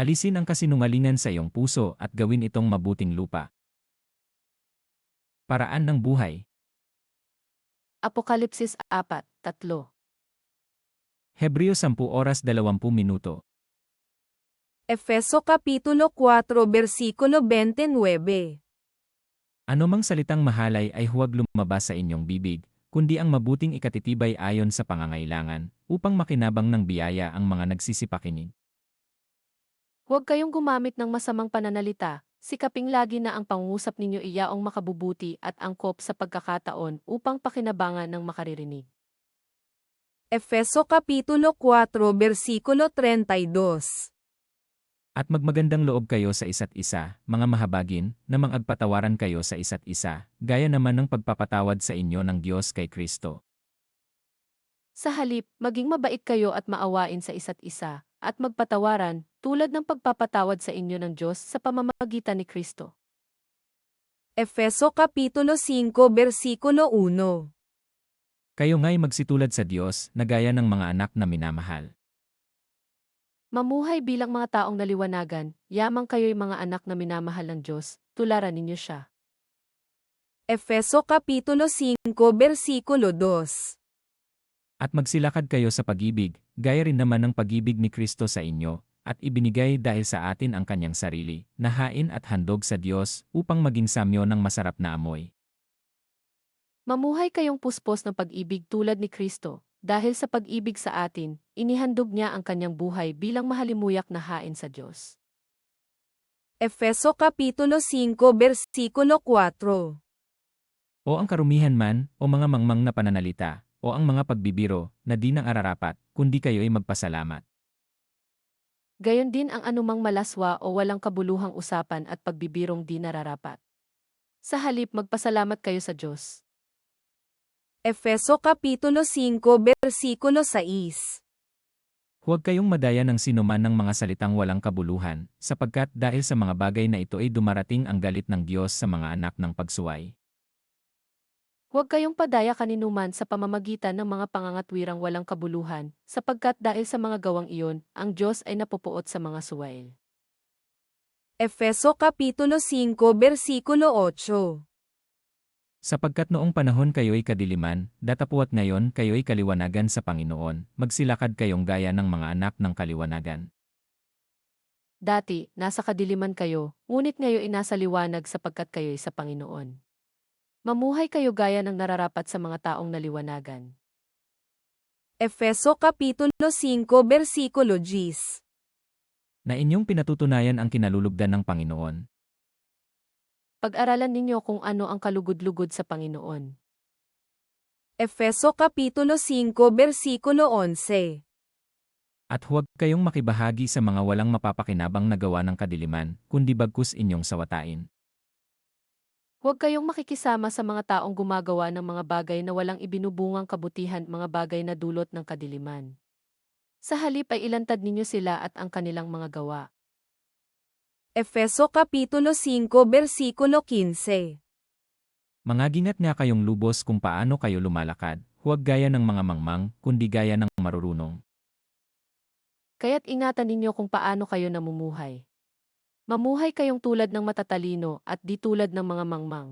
Alisin ang kasinungalingan sa iyong puso at gawin itong mabuting lupa. Paraan ng buhay. Apokalipsis 4, 3. Hebreo 10 oras 20 minuto. Efeso Kapitulo 4 Versikulo 29 Anumang salitang mahalay ay huwag lumabas sa inyong bibig, kundi ang mabuting ikatitibay ayon sa pangangailangan, upang makinabang ng biyaya ang mga nagsisipakinig. Huwag kayong gumamit ng masamang pananalita, sikaping lagi na ang pangungusap ninyo iyaong makabubuti at angkop sa pagkakataon upang pakinabangan ng makaririnig. Efeso Kapitulo 4 Versikulo 32 At magmagandang loob kayo sa isa't isa, mga mahabagin, na mangagpatawaran kayo sa isa't isa, gaya naman ng pagpapatawad sa inyo ng Diyos kay Kristo. Sa halip, maging mabait kayo at maawain sa isa't isa, at magpatawaran, tulad ng pagpapatawad sa inyo ng Diyos sa pamamagitan ni Kristo. Efeso Kapitulo 5 Versikulo 1 Kayo nga'y magsitulad sa Diyos, na gaya ng mga anak na minamahal. Mamuhay bilang mga taong naliwanagan, yamang kayo'y mga anak na minamahal ng Diyos, tularan ninyo siya. Efeso Kapitulo 5 Versikulo 2 At magsilakad kayo sa pag-ibig, gaya rin naman ng pag-ibig ni Kristo sa inyo, at ibinigay dahil sa atin ang kanyang sarili, na hain at handog sa Diyos, upang maging samyo ng masarap na amoy. Mamuhay kayong puspos ng pag-ibig tulad ni Kristo, dahil sa pag-ibig sa atin, inihandog niya ang kanyang buhay bilang mahalimuyak na hain sa Diyos. Efeso Kapitulo 5 Versikulo 4 O ang karumihan man, o mga mangmang na pananalita, o ang mga pagbibiro, na di nang ararapat, kundi kayo'y magpasalamat. Gayon din ang anumang malaswa o walang kabuluhang usapan at pagbibirong di nararapat. Sa halip magpasalamat kayo sa Diyos. Efeso Kapitulo 5 Versikulo 6 Huwag kayong madaya ng sinuman ng mga salitang walang kabuluhan, sapagkat dahil sa mga bagay na ito ay dumarating ang galit ng Diyos sa mga anak ng pagsuway. Huwag kayong padaya kaninuman sa pamamagitan ng mga pangangatwirang walang kabuluhan, sapagkat dahil sa mga gawang iyon, ang Diyos ay napupuot sa mga suwail. Efeso Kapitulo 5 Versikulo 8 Sapagkat noong panahon kayo'y kadiliman, datapuat ngayon kayo'y kaliwanagan sa Panginoon, magsilakad kayong gaya ng mga anak ng kaliwanagan. Dati, nasa kadiliman kayo, ngunit ngayon ay nasa liwanag sapagkat kayo'y sa Panginoon. Mamuhay kayo gaya ng nararapat sa mga taong naliwanagan. Efeso Kapitulo 5 Versikulo 10 Na inyong pinatutunayan ang kinalulugdan ng Panginoon. Pag-aralan ninyo kung ano ang kalugod-lugod sa Panginoon. Efeso Kapitulo 5 Versikulo 11 At huwag kayong makibahagi sa mga walang mapapakinabang na gawa ng kadiliman, kundi bagkus inyong sawatain. Huwag kayong makikisama sa mga taong gumagawa ng mga bagay na walang ibinubungang kabutihan mga bagay na dulot ng kadiliman. Sa halip ay ilantad ninyo sila at ang kanilang mga gawa. Efeso Kapitulo 5 Versikulo 15 Mangagingat nga kayong lubos kung paano kayo lumalakad, huwag gaya ng mga mangmang, kundi gaya ng marurunong. Kaya't ingatan ninyo kung paano kayo namumuhay. Mamuhay kayong tulad ng matatalino at di tulad ng mga mangmang.